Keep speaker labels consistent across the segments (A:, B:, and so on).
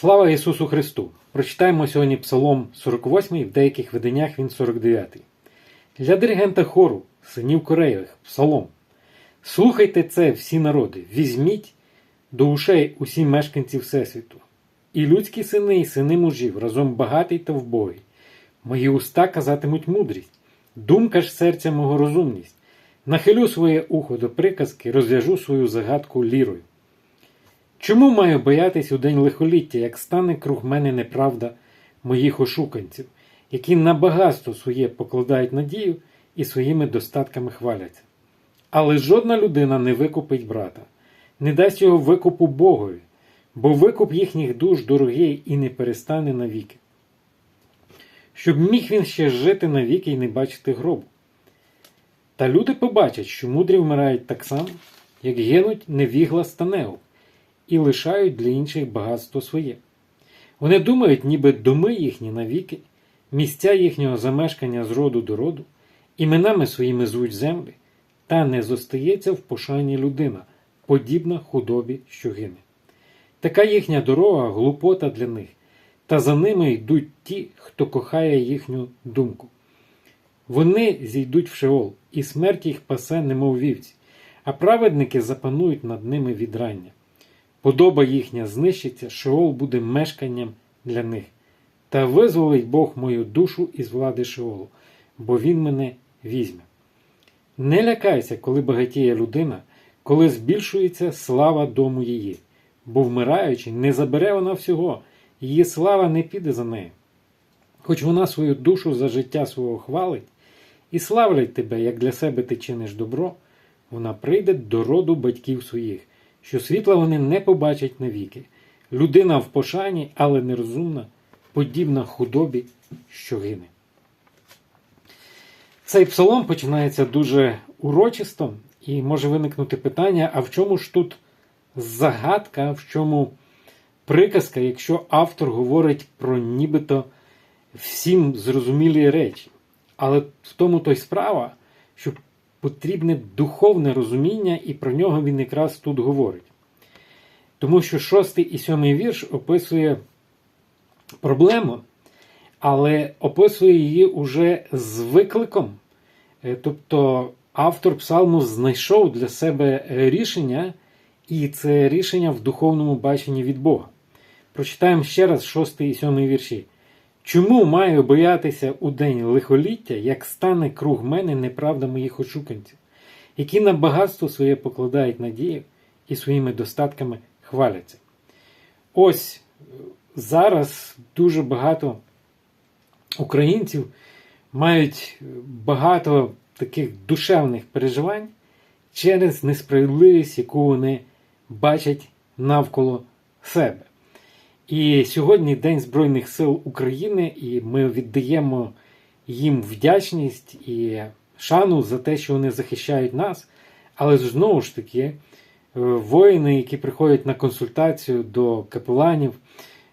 A: Слава Ісусу Христу! Прочитаємо сьогодні Псалом 48, в деяких виданнях він 49. Для диригента хору, синів Кореєвих, Псалом. Слухайте це, всі народи, візьміть до ушей усі мешканці Всесвіту. І людські сини, і сини мужів, разом багатий та вбогий. Мої уста казатимуть мудрість, думка ж серця мого розумність. Нахилю своє ухо до приказки, розв'яжу свою загадку лірою. Чому маю боятись у день лихоліття, як стане круг мене неправда моїх ошуканців, які на багатство своє покладають надію і своїми достатками хваляться? Але жодна людина не викупить брата, не дасть його викупу Богові, бо викуп їхніх душ дорогий і не перестане навіки. Щоб міг він ще жити навіки і не бачити гробу. Та люди побачать, що мудрі вмирають так само, як гинуть невігла станео, і лишають для інших багатство своє. Вони думають, ніби доми їхні навіки, місця їхнього замешкання з роду до роду, іменами своїми звуть землі, та не зостається в пошані людина, подібна худобі, що гине. Така їхня дорога глупота для них, та за ними йдуть ті, хто кохає їхню думку. Вони зійдуть в Шеол, і смерть їх пасе, немов вівці, а праведники запанують над ними від рання. Подоба їхня знищиться, Шеол буде мешканням для них. Та визволить Бог мою душу із влади Шеолу, бо він мене візьме. Не лякайся, коли багатіє людина, коли збільшується слава дому її, бо вмираючи, не забере вона всього, її слава не піде за нею. Хоч вона свою душу за життя свого хвалить, і славлять тебе, як для себе ти чиниш добро, вона прийде до роду батьків своїх, що світла вони не побачать навіки. Людина в пошані, але нерозумна, подібна худобі, що гине. Цей псалом починається дуже урочисто, і може виникнути питання: а в чому ж тут загадка, в чому приказка, якщо автор говорить про нібито всім зрозумілі речі? Але в тому то й справа, що потрібне духовне розуміння, і про нього він якраз тут говорить. Тому що шостий і сьомий вірш описує проблему, але описує її уже з викликом. Е, Тобто автор псалму знайшов для себе рішення, і це рішення в духовному баченні від Бога. Прочитаємо ще раз шостий і сьомий вірші. Чому маю боятися у день лихоліття, як стане круг мене неправда моїх ошуканців, які на багатство своє покладають надію і своїми достатками хваляться? Ось зараз дуже багато українців мають багато таких душевних переживань через несправедливість, яку вони бачать навколо себе. І сьогодні День Збройних сил України, і ми віддаємо їм вдячність і шану за те, що вони захищають нас. Але знову ж таки, е, воїни, які приходять на консультацію до капеланів,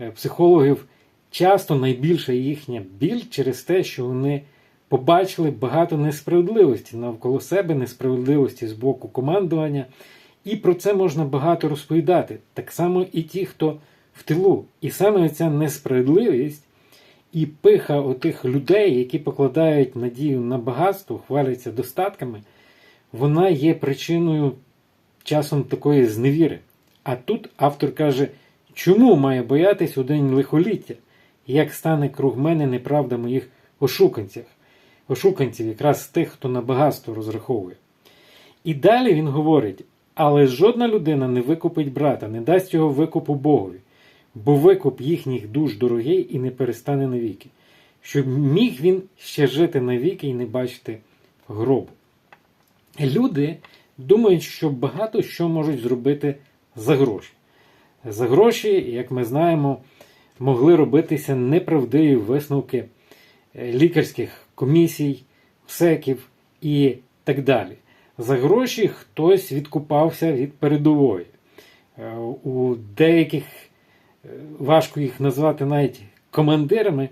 A: е, психологів, часто найбільша їхня біль через те, що вони побачили багато несправедливості навколо себе, несправедливості з боку командування. І про це можна багато розповідати. Так само і ті, хто в тилу. І саме ця несправедливість і пиха отих людей, які покладають надію на багатство, хваляться достатками, вона є причиною часом такої зневіри. А тут автор каже, чому має боятись у день лихоліття, як стане круг мене неправда моїх ошуканців, ошуканців, якраз тих, хто на багатство розраховує. І далі він говорить: але жодна людина не викупить брата, не дасть його викупу Богові бо викуп їхніх душ дорогий і не перестане навіки, щоб міг він ще жити навіки і не бачити гробу. Люди думають, що багато що можуть зробити за гроші. За гроші, як ми знаємо, могли робитися неправдиві висновки лікарських комісій, СЕКів і так далі. За гроші хтось відкупався від передової. У деяких важко їх назвати навіть командирами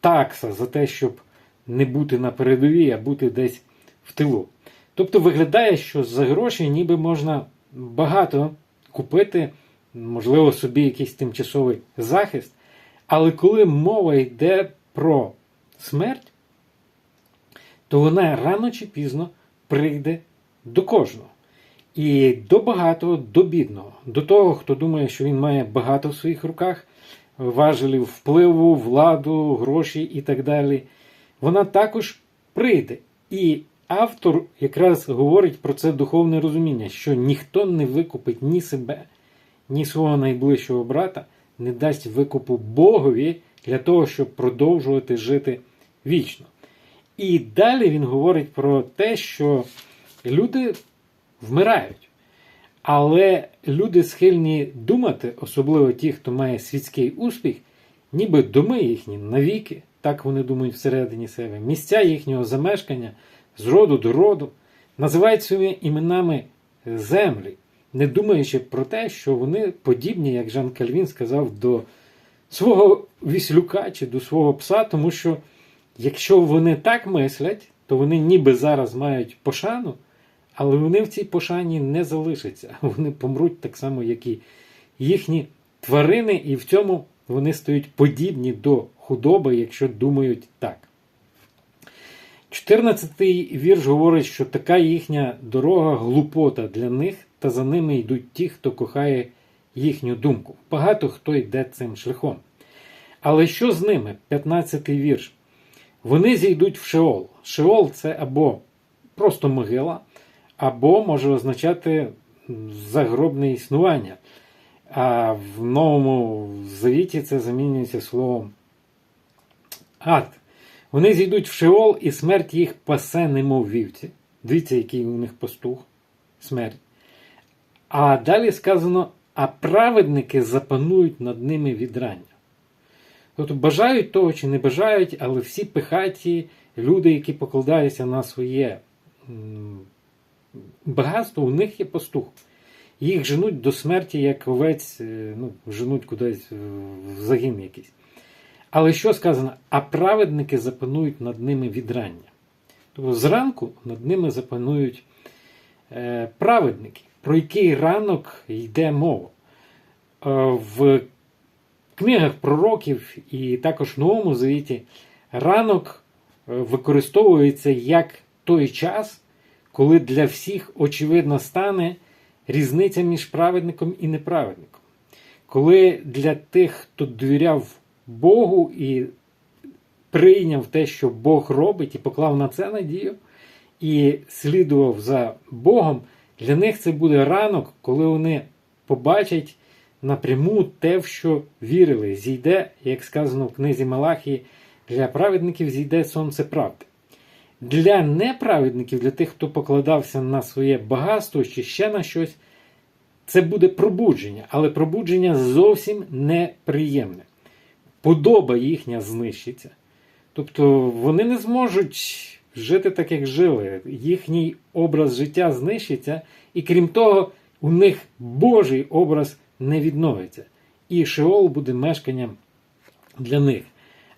A: такса за те, щоб не бути на передовій, а бути десь в тилу. Тобто виглядає, що за гроші ніби можна багато купити можливо, собі якийсь тимчасовий захист. Але коли мова йде про смерть, то вона рано чи пізно прийде до кожного. І до багатого, до бідного, до того, хто думає, що він має багато в своїх руках, важелів впливу, владу, гроші і так далі. Вона також прийде. І автор якраз говорить про це духовне розуміння, що ніхто не викупить ні себе, ні свого найближчого брата, не дасть викупу Богові для того, щоб продовжувати жити вічно. І далі він говорить про те, що люди вмирають. Але люди схильні думати, особливо ті, хто має світський успіх, ніби доми їхні навіки, так вони думають всередині себе, місця їхнього замешкання з роду до роду, називають своїми іменами землі, не думаючи про те, що вони подібні, як Жан Кальвін сказав, до свого віслюка чи до свого пса, тому що якщо вони так мислять, то вони ніби зараз мають пошану. Але вони в цій пошані не залишаться. Вони помруть так само, як і їхні тварини, і в цьому вони стають подібні до худоби, якщо думають так. 14-й вірш говорить, що така їхня дорога глупота для них, та за ними йдуть ті, хто кохає їхню думку. Багато хто йде цим шляхом. Але що з ними? 15-й вірш. Вони зійдуть в Шеол. Шеол це або просто могила або може означати загробне існування. А в новому завіті це замінюється словом ад. Вони зійдуть в Шеол і смерть їх пасе, немов вівці. Дивіться, який у них пастух, смерть. А далі сказано: а праведники запанують над ними відрання. Тобто бажають того чи не бажають, але всі пихаті люди, які покладаються на своє багатство у них є пастух. Їх женуть до смерті, як овець, е, ну, женуть кудись в загін якийсь. Але що сказано? А праведники запанують над ними відрання. Тобто зранку над ними запанують е, праведники. Про який ранок йде мова? Е, в книгах пророків і також в Новому Завіті ранок використовується як той час, коли для всіх очевидно стане різниця між праведником і неправедником. Коли для тих, хто довіряв Богу і прийняв те, що Бог робить, і поклав на це надію, і слідував за Богом, для них це буде ранок, коли вони побачать напряму те, в що вірили. Зійде, як сказано в книзі Малахії, для праведників зійде сонце правди. Для неправедників, для тих, хто покладався на своє багатство чи ще на щось, це буде пробудження, але пробудження зовсім неприємне. Подоба їхня знищиться. Тобто вони не зможуть жити так, як жили. Їхній образ життя знищиться, і крім того, у них Божий образ не відновиться. І Шеол буде мешканням для них.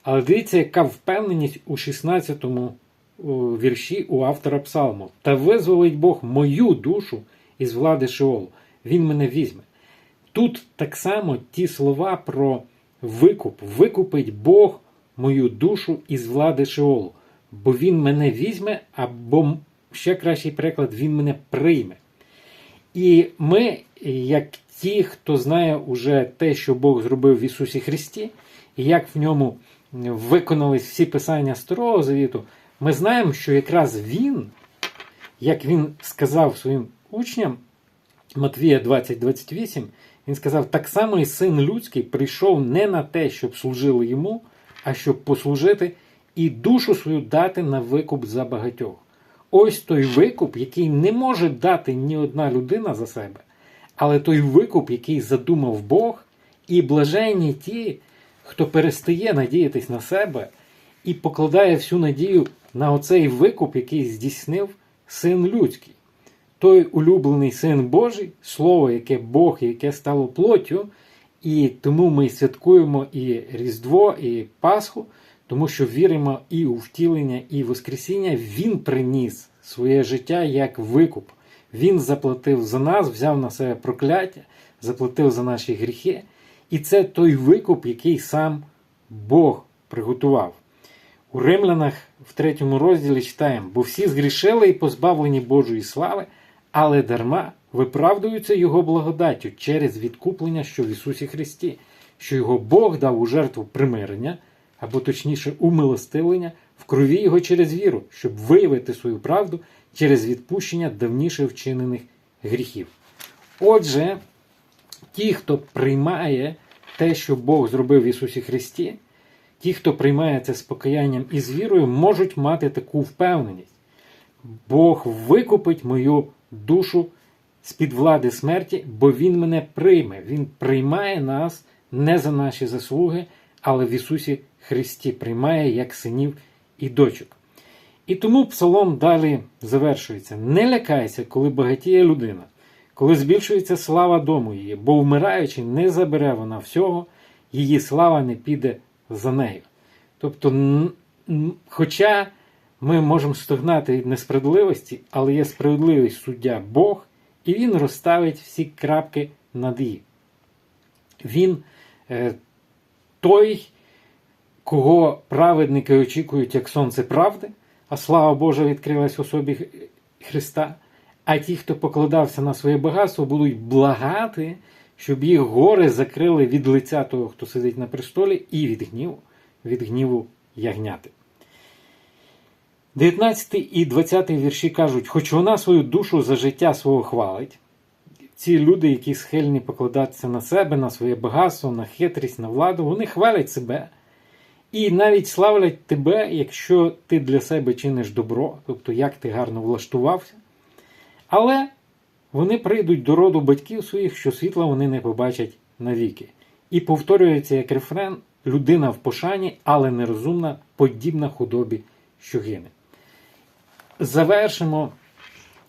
A: Але дивіться, яка впевненість у 16-му вірші у автора Псалму. Та визволить Бог мою душу із влади Шеолу. Він мене візьме. Тут так само ті слова про викуп. Викупить Бог мою душу із влади Шеолу. Бо Він мене візьме, або ще кращий приклад, Він мене прийме. І ми, як ті, хто знає уже те, що Бог зробив в Ісусі Христі, і як в ньому виконались всі писання Старого Завіту, ми знаємо, що якраз він, як він сказав своїм учням Матвія 20:28, він сказав: так само і син людський прийшов не на те, щоб служили йому, а щоб послужити і душу свою дати на викуп за багатьох. Ось той викуп, який не може дати ні одна людина за себе, але той викуп, який задумав Бог, і блаженні ті, хто перестає надіятись на себе і покладає всю надію на оцей викуп, який здійснив син людський. Той улюблений син Божий, слово, яке Бог, яке стало плоттю, і тому ми святкуємо і Різдво, і Пасху, тому що віримо і у втілення, і Воскресіння. Він приніс своє життя як викуп. Він заплатив за нас, взяв на себе прокляття, заплатив за наші гріхи, і це той викуп, який сам Бог приготував. У Римлянах в третьому розділі читаємо, бо всі згрішили і позбавлені Божої слави, але дарма виправдуються Його благодаттю через відкуплення, що в Ісусі Христі, що Його Бог дав у жертву примирення, або точніше умилостивлення в крові Його через віру, щоб виявити свою правду через відпущення давніше вчинених гріхів. Отже, ті, хто приймає те, що Бог зробив в Ісусі Христі, ті, хто приймає це з покаянням і з вірою, можуть мати таку впевненість. Бог викупить мою душу з-під влади смерті, бо Він мене прийме. Він приймає нас не за наші заслуги, але в Ісусі Христі приймає як синів і дочок. І тому псалом далі завершується: не лякайся, коли багатіє людина, коли збільшується слава дому її, бо вмираючи, не забере вона всього, її слава не піде за нею. Тобто, хоча ми можемо стогнати від несправедливості, але є справедливий суддя Бог, і Він розставить всі крапки над «і». Він е, той, кого праведники очікують як сонце правди, а слава Божа відкрилась в особі Христа. А ті, хто покладався на своє багатство, будуть благати, щоб їх гори закрили від лиця того, хто сидить на престолі, і від гніву, від гніву ягняти. 19 і 20 вірші кажуть, хоч вона свою душу за життя свого хвалить, ці люди, які схильні покладатися на себе, на своє багатство, на хитрість, на владу, вони хвалять себе. І навіть славлять тебе, якщо ти для себе чиниш добро, тобто як ти гарно влаштувався. Але вони прийдуть до роду батьків своїх, що світла вони не побачать навіки. І повторюється як рефрен: людина в пошані, але нерозумна, подібна худобі, що гине. Завершимо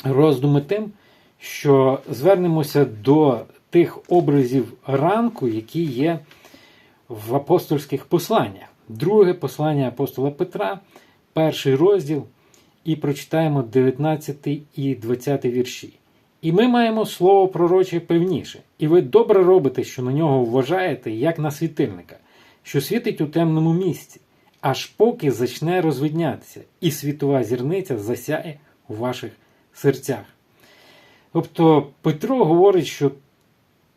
A: роздуми тим, що звернемося до тих образів ранку, які є в апостольських посланнях. Друге послання апостола Петра, перший розділ, і прочитаємо 19 і 20 вірші. І ми маємо слово пророче певніше, і ви добре робите, що на нього вважаєте, як на світильника, що світить у темному місці, аж поки зачне розвиднятися, і світова зірниця засяє у ваших серцях. Тобто Петро говорить, що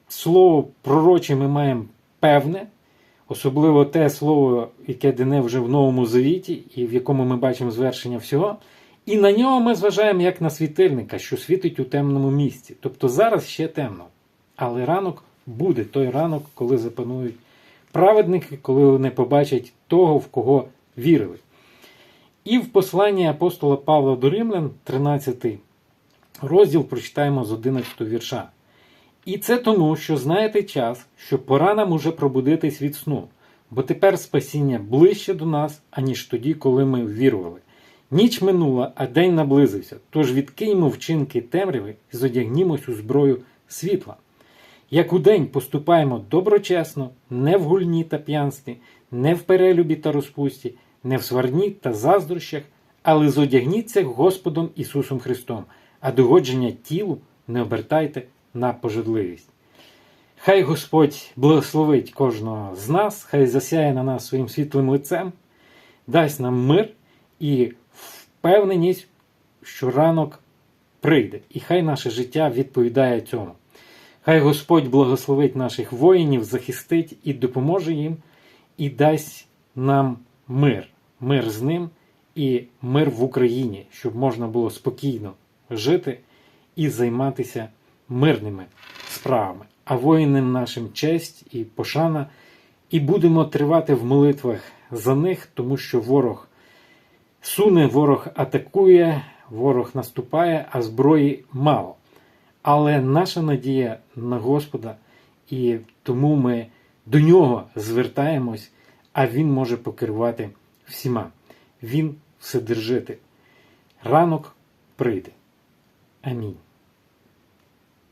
A: слово пророче ми маємо певне, особливо те слово, яке дане вже в Новому Завіті, і в якому ми бачимо звершення всього. І на нього ми зважаємо як на світильника, що світить у темному місці. Тобто зараз ще темно. Але ранок буде той ранок, коли запанують праведники, коли вони побачать того, в кого вірили. І в посланні апостола Павла до Римлян, 13 розділ, прочитаємо з 11 вірша. І це тому, що знаєте час, що пора нам уже пробудитись від сну, бо тепер спасіння ближче до нас, аніж тоді, коли ми вірували. Ніч минула, а день наблизився, тож відкиньмо вчинки темряви і зодягнімось у зброю світла. Як удень поступаємо доброчесно, не в гульні та п'янстві, не в перелюбі та розпусті, не в сварні та заздрощах, але зодягніться Господом Ісусом Христом, а догодження тілу не обертайте на пожадливість. Хай Господь благословить кожного з нас, хай засяє на нас своїм світлим лицем, дасть нам мир і впевненість, що ранок прийде, і хай наше життя відповідає цьому. Хай Господь благословить наших воїнів, захистить і допоможе їм, і дасть нам мир, мир з ним і мир в Україні, щоб можна було спокійно жити і займатися мирними справами. А воїнам нашим честь і пошана, і будемо тривати в молитвах за них, тому що ворог суне, ворог атакує, ворог наступає, а зброї мало. Але наша надія на Господа, і тому ми до нього звертаємось, а Він може покерувати всіма. Він вседержитель. Ранок прийде. Амінь.